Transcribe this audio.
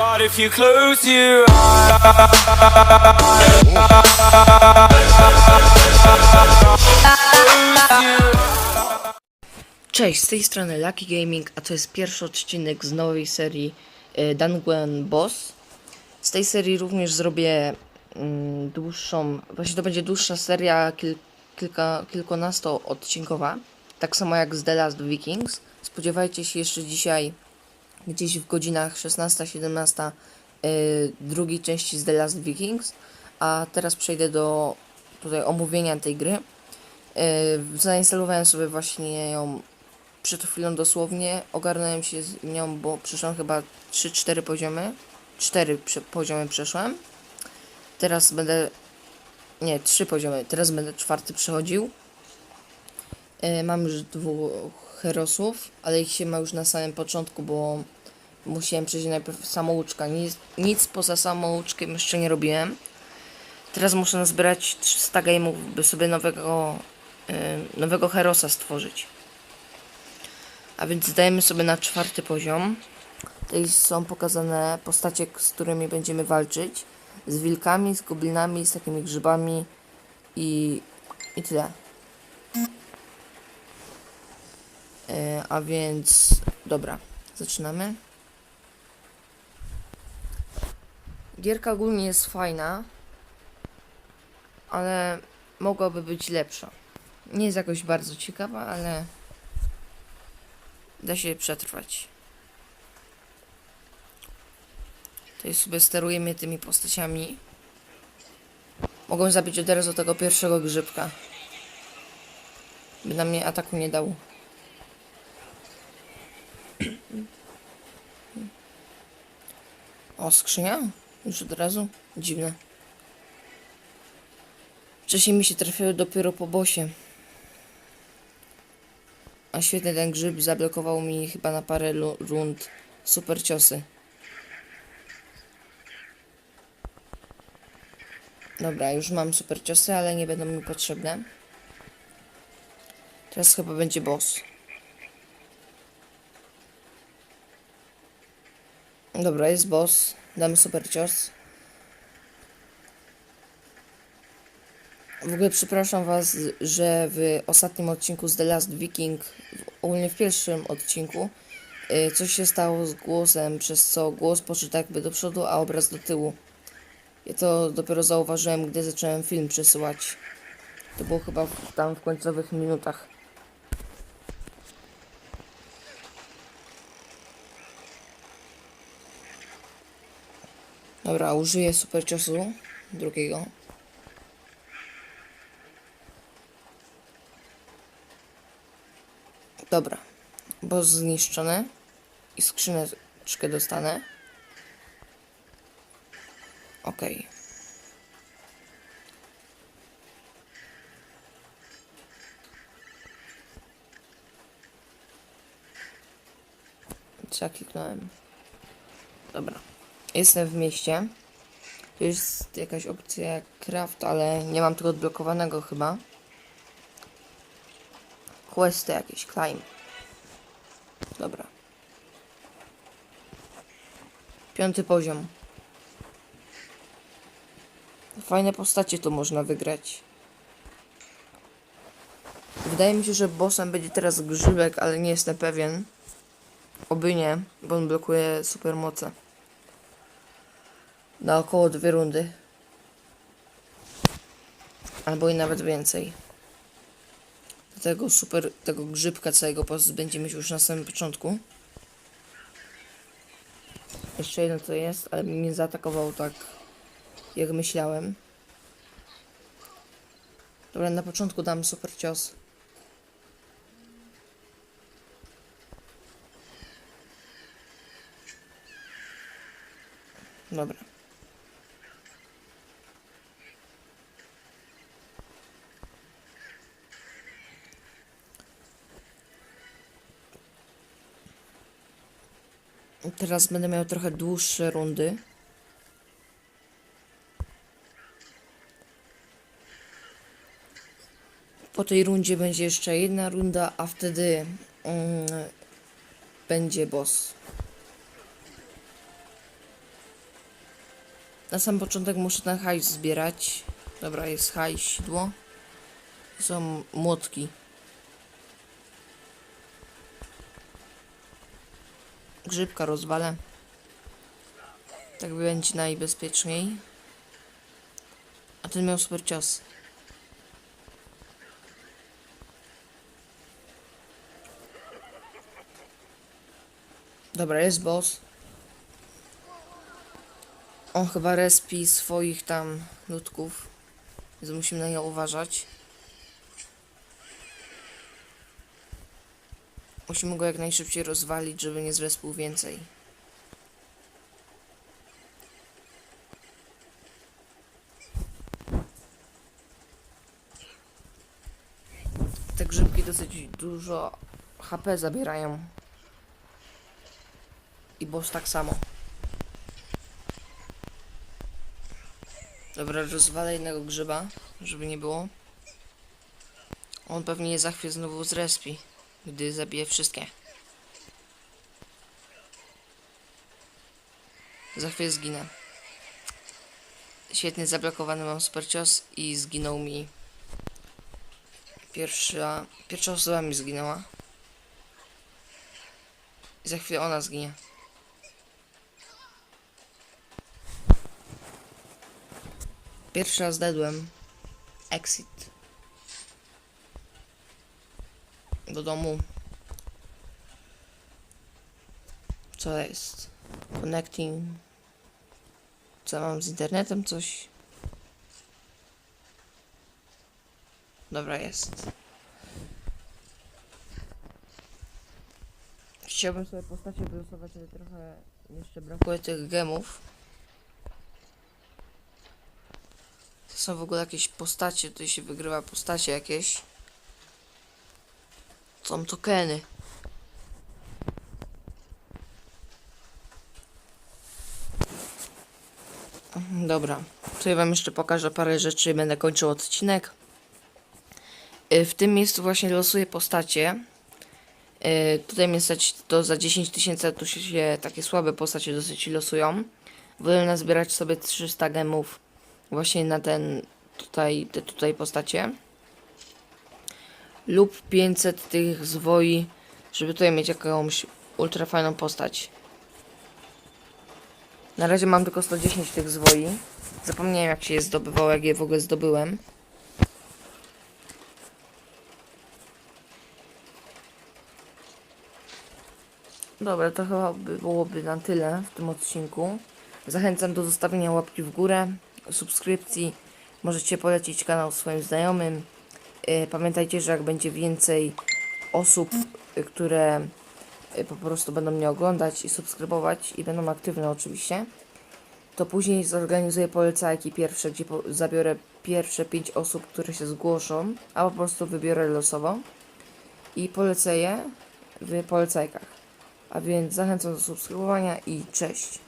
But if you close your eyes, Cześć, z tej strony Lucky Gaming, a to jest pierwszy odcinek z nowej serii y, Dungeon Boss. Z tej serii również zrobię mm, dłuższą, właśnie to będzie dłuższa seria, kil, kilka, kilkunastoodcinkowa, tak samo jak z The Last Vikings. Spodziewajcie się jeszcze dzisiaj, gdzieś w godzinach 16-17, y, drugiej części z The Last Vikings, a teraz przejdę do tutaj omówienia tej gry. Y, zainstalowałem sobie właśnie ją przed chwilą dosłownie ogarnąłem się z nią, bo przeszłam chyba 3-4 poziomy. 4 prze- poziomy przeszłam. Teraz będę. Nie, 3 poziomy. Teraz będę czwarty przechodził. E, mam już dwóch herosów, ale ich się ma już na samym początku, bo musiałem przejść najpierw samouczka. Nic, nic poza samouczkiem jeszcze nie robiłem. Teraz muszę nazbierać 300 game'ów, by sobie nowego, e, nowego herosa stworzyć. A więc dajemy sobie na czwarty poziom. Tutaj są pokazane postacie, z którymi będziemy walczyć. Z wilkami, z goblinami, z takimi grzybami i, i tyle. A więc, dobra, zaczynamy. Gierka ogólnie jest fajna, ale mogłaby być lepsza. Nie jest jakoś bardzo ciekawa, ale da się przetrwać. Tutaj sobie sterujemy tymi postaciami. Mogą zabić od razu tego pierwszego grzybka. By na mnie ataku nie dał. O, skrzynia? Już od razu? Dziwne. Wcześniej mi się trafiły dopiero po bosie. A świetny ten grzyb zablokował mi chyba na parę rund super ciosy. Dobra, już mam super ciosy, ale nie będą mi potrzebne. Teraz chyba będzie boss. Dobra, jest boss. Damy super cios. W ogóle przepraszam Was, że w ostatnim odcinku z The Last Viking, ogólnie w pierwszym odcinku, y, coś się stało z głosem, przez co głos poszedł jakby do przodu, a obraz do tyłu. Ja to dopiero zauważyłem, gdy zacząłem film przesyłać. To było chyba tam w końcowych minutach. Dobra, użyję super ciosu drugiego. Dobra, bo zniszczone i skrzyneczkę dostanę. Okej. Co ja kliknąłem? Dobra. Jestem w mieście. Tu jest jakaś opcja jak craft, ale nie mam tego odblokowanego chyba. Questy jakieś, climb. Dobra. Piąty poziom. Fajne postacie tu można wygrać. Wydaje mi się, że bossem będzie teraz grzybek, ale nie jestem pewien. Oby nie, bo on blokuje supermoce. Na około dwie rundy. Albo i nawet więcej. Tego super, tego grzybka całego pozbędziemy się już na samym początku. Jeszcze jedno to jest, ale mnie nie zaatakował tak jak myślałem. Dobra, na początku dam super cios. Dobra. Teraz będę miał trochę dłuższe rundy. Po tej rundzie będzie jeszcze jedna runda, a wtedy mm, będzie boss. Na sam początek muszę ten hajs zbierać. Dobra, jest hajs, sidło. Są młotki. Grzybka rozwalę. Tak będzie najbezpieczniej. A ten miał super cios. Dobra, jest boss. On chyba respi swoich tam ludków. Więc musimy na nie uważać. Musimy go jak najszybciej rozwalić, żeby nie zrespił więcej. Te grzybki dosyć dużo HP zabierają. I boss tak samo. Dobra, rozwalę jednego grzyba, żeby nie było. On pewnie je za chwilę znowu zrespi, gdy zabije wszystkie. Za chwilę zginę. Świetnie zablokowany mam super cios i zginął mi. Pierwsza, pierwsza osoba mi zginęła. I za chwilę ona zginie. Pierwszy raz dedłem. Exit. Do domu. Co jest? Connecting. Co mam z internetem? Coś. Dobra, jest. Chciałbym sobie postacie wylosować, ale trochę jeszcze brakuje tych gemów. To są w ogóle jakieś postacie, tutaj się wygrywa postacie jakieś. Są tokeny. Mhm, Dobra, tutaj wam jeszcze pokażę parę rzeczy będę kończył odcinek. Y, W tym miejscu właśnie losuję postacie. Y, Tutaj mnie stać to za 10 tysięcy, tu się, takie słabe postacie dosyć losują. Wolę nazbierać sobie 300 gemów właśnie na ten tutaj, te tutaj postacie. Lub 500 tych zwoi, żeby tutaj mieć jakąś ultra fajną postać. Na razie mam tylko 110 tych zwoi. Zapomniałem jak się je zdobywało, jak je w ogóle zdobyłem. Dobra, to chyba by byłoby na tyle w tym odcinku. Zachęcam do zostawienia łapki w górę, subskrypcji. Możecie polecić kanał swoim znajomym. Y, Pamiętajcie, że jak będzie więcej osób, y, które y, po prostu będą mnie oglądać i subskrybować i będą aktywne oczywiście, to później zorganizuję polecajki pierwsze, gdzie zabiorę pierwsze 5 osób, które się zgłoszą, a po prostu wybiorę losowo i polecę je w polecajkach. A więc zachęcam do subskrybowania i cześć.